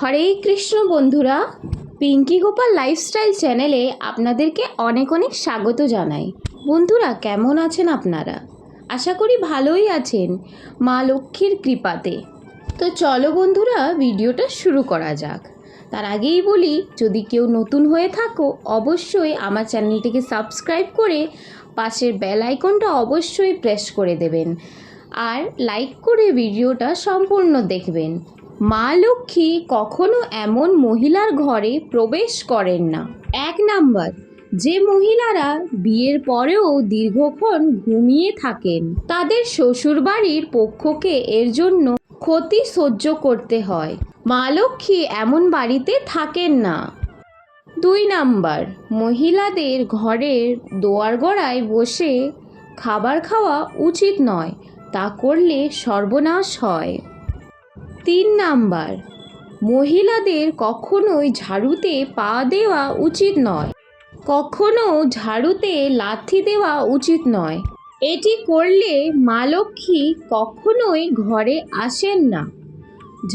হরে কৃষ্ণ বন্ধুরা, পিঙ্কি গোপাল লাইফস্টাইল চ্যানেলে আপনাদেরকে অনেক অনেক স্বাগত জানাই। বন্ধুরা, কেমন আছেন আপনারা? আশা করি ভালোই আছেন মা লক্ষ্মীর কৃপাতে। তো চলো বন্ধুরা, ভিডিওটা শুরু করা যাক। তার আগেই বলি, যদি কেউ নতুন হয়ে থাকো, অবশ্যই আমার চ্যানেলটিকে সাবস্ক্রাইব করে পাশের বেল আইকনটা অবশ্যই প্রেস করে দেবেন। আর লাইক করে ভিডিওটা সম্পূর্ণ দেখবেন। মা লক্ষ্মী কখনো এমন মহিলার ঘরে প্রবেশ করেন না। এক নাম্বার, যে মহিলারা বিয়ের পরেও দীর্ঘক্ষণ ঘুমিয়ে থাকেন, তাদের শ্বশুরবাড়ির পক্ষকে এর জন্য ক্ষতি সহ্য করতে হয়। মা লক্ষ্মী এমন বাড়িতে থাকেন না। দুই নাম্বার, মহিলাদের ঘরের দোয়ার গড়ায় বসে খাবার খাওয়া উচিত নয়, তা করলে সর্বনাশ হয়। তিন নাম্বার, মহিলাদের কখনোই ঝাড়ুতে পা দেওয়া উচিত নয়। কখনো ঝাড়ুতে লাথি দেওয়া উচিত নয়। এটি করলে মা লক্ষ্মী কখনোই ঘরে আসেন না।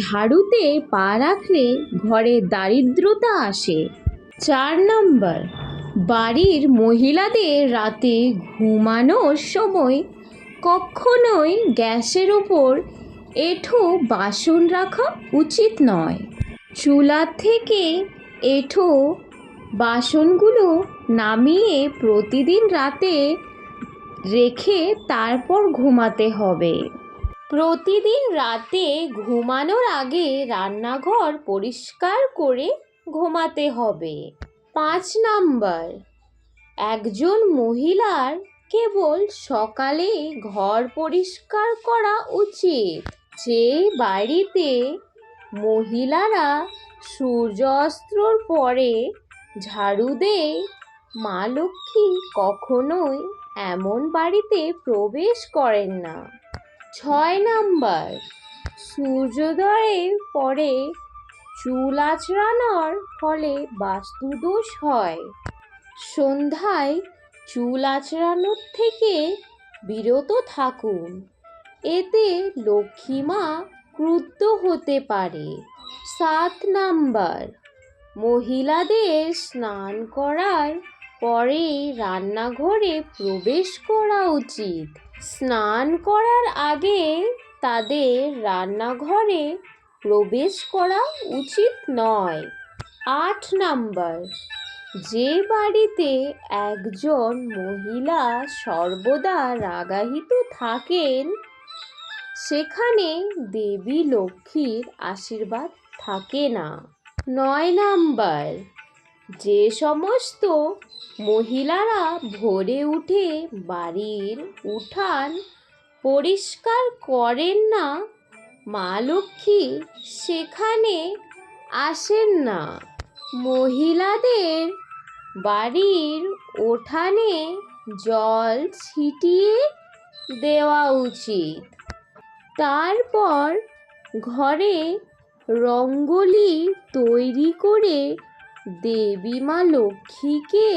ঝাড়ুতে পা রাখলে ঘরে দারিদ্রতা আসে। চার নাম্বার, বাড়ির মহিলাদের রাতে ঘুমানোর সময় কখনোই গ্যাসের ওপর এঁঠো বাসন রাখা উচিত নয়। চুলা থেকে এঁঠো বাসনগুলো নামিয়ে প্রতিদিন রাতে রেখে তারপর ঘুমাতে হবে। প্রতিদিন রাতে ঘুমানোর আগে রান্নাঘর পরিষ্কার করে ঘুমাতে হবে। পাঁচ নাম্বার, একজন মহিলার কেবল সকালে ঘর পরিষ্কার করা উচিত। যে বাড়িতে মহিলারা সূর্য অস্ত্রর পরে ঝাড়ু দেয়, মা লক্ষ্মী কখনোই এমন বাড়িতে প্রবেশ করেন না। ছয় নাম্বার, সূর্যোদয়ের পরে চুল আঁচড়ানোর ফলে বাস্তুদোষ হয়। সন্ধ্যায় চুল আঁচড়ানোর থেকে বিরত থাকুন। এতে লক্ষ্মীমা ক্রুদ্ধ হতে পারে। সাত নাম্বার, মহিলাদের স্নান করার পরে রান্নাঘরে প্রবেশ করা উচিত। স্নান করার আগে তাদের রান্নাঘরে প্রবেশ করা উচিত নয়। আট নাম্বার, যে বাড়িতে একজন মহিলা সর্বদা রাগাহিত থাকেন সেখানে দেবী লক্ষ্মীর আশীর্বাদ থাকে না। নয় নাম্বার, যে সমস্ত মহিলারা ভোরে উঠে বাড়ির উঠান পরিষ্কার করেন না, মা লক্ষ্মী সেখানে আসেন না। মহিলাদের বাড়ির উঠানে জল ছিটিয়ে দেওয়া উচিত। তারপর ঘরে রঙ্গোলি তৈরি করে দেবী মা লক্ষ্মীকে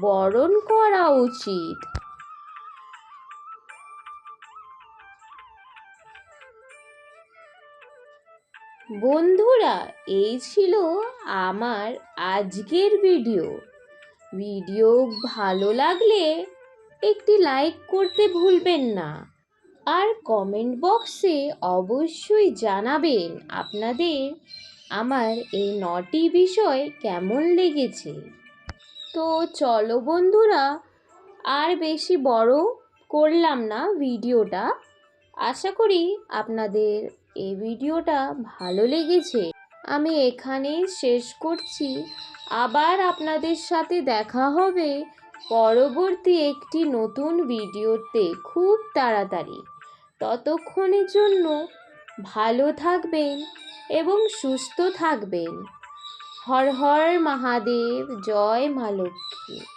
বরণ করা উচিত। বন্ধুরা, এই ছিল আমার আজকের ভিডিও। ভিডিও ভালো লাগলে একটি লাইক করতে ভুলবেন না। আর কমেন্ট বক্সে অবশ্যই জানাবেন আপনাদের আমার এই নটি বিষয় কেমন লেগেছে। তো চলো বন্ধুরা, আর বেশি বড় করলাম না ভিডিওটা। আশা করি আপনাদের এই ভিডিওটা ভালো লেগেছে। আমি এখানেই শেষ করছি। আবার আপনাদের সাথে দেখা হবে পরবর্তী একটি নতুন ভিডিওতে। খুব তাড়াতাড়ি। ততক্ষণের জন্য ভালো থাকবেন এবং সুস্থ থাকবেন। হর হর মহাদেব জয় মা লক্ষ্মী।